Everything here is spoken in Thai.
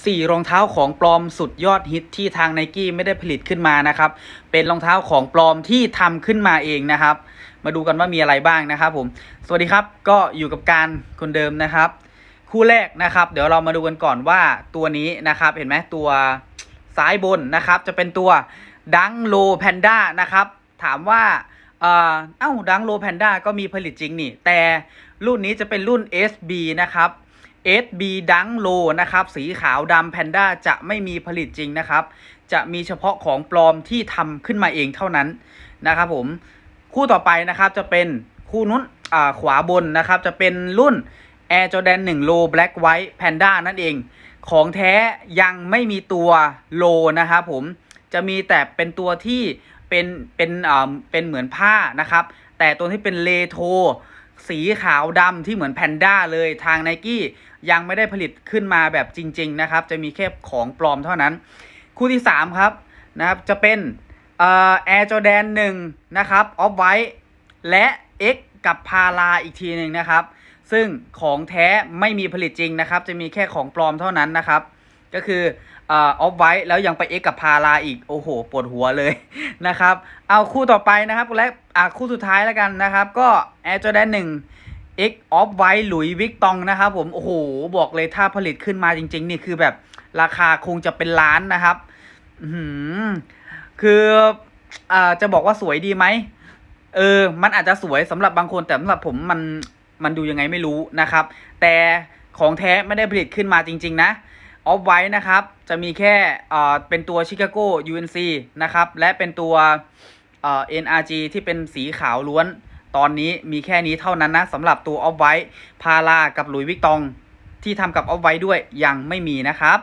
4 รองเท้าของปลอมสุดยอดฮิตที่ทางไนกี้ไม่ได้ผลิตขึ้นมานะครับ เป็นรองเท้าของปลอมที่ทำขึ้นมาเองนะครับ มาดูกันว่ามีอะไรบ้างนะครับผม สวัสดีครับก็อยู่กับการคนเดิมนะครับ คู่แรกนะครับ เดี๋ยวเรามาดูกันก่อนว่าตัวนี้นะครับ เห็นไหมตัวซ้ายบนนะครับ จะเป็นตัวดังโลแพนด้านะครับ ถามว่าเอ่อเอ้าดังโลแพนด้าก็มีผลิตจริงนี่ แต่รุ่นนี้จะเป็นรุ่น SB นะครับ SB ดังโลนะครับสีขาวดำแพนด้าจะไม่มีผลิตจริงนะครับ จะมีเฉพาะของปลอมที่ทำขึ้นมาเองเท่านั้นนะครับผมคู่ต่อไปนะครับจะเป็นคู่นุ้นอ่าขวาบนนะครับจะเป็นรุ่น Air Jordan 1 Low Black White Panda นั่นเอง ของแท้ยังไม่มีตัวโลนะครับผมจะมีแต่เป็นตัวที่เป็นเป็นอ่าเป็นเหมือนผ้านะครับ แต่ตัวที่เป็นเลโท สีขาวดำที่เหมือนแพนด้าเลยทางไนกี้ยังไม่ได้ผลิตขึ้นมาแบบจริง ๆ นะครับ จะมีแค่ของปลอมเท่านั้น คู่ที่ 3 ครับนะครับจะเป็นเอ่อ Air Jordan 1นะครับออฟไวท์และ X กับพาราอีกทีหนึ่งนะครับ ซึ่งของแท้ไม่มีผลิตจริงนะครับ จะมีแค่ของปลอมเท่านั้นนะครับ ก็คือออฟไวท์แล้วยังไป X กับพาราอีก โอ้โหปวดหัวเลยนะครับ เอาคู่ต่อไปนะครับและอะคู่สุดท้ายแล้วกันนะครับ ก็ Air Jordan 1 X Off White หลุยวิกตองนะครับผม โอ้โห บอกเลยถ้าผลิตขึ้นมาจริง ๆ นี่คือแบบราคาคงจะเป็นล้านนะครับอืคืออ่าจะบอกว่าสวยดีไหมเออ มันอาจจะสวยสำหรับบางคนแต่สำหรับผมมันมันดูยังไงไม่รู้นะครับ แต่ของแท้ไม่ได้ผลิตขึ้นมาจริง ๆ นะ ออฟไว้นะครับ จะมีแค่เป็นตัวชิคาโก UNC นะครับ และเป็นตัวเอ็นอาร์จีที่เป็นสีขาวล้วน ตอนนี้มีแค่นี้เท่านั้นนะสำหรับตัวออฟไว้พารากับหลุยวิกตอง ที่ทำกับออฟไว้ด้วยยังไม่มีนะครับ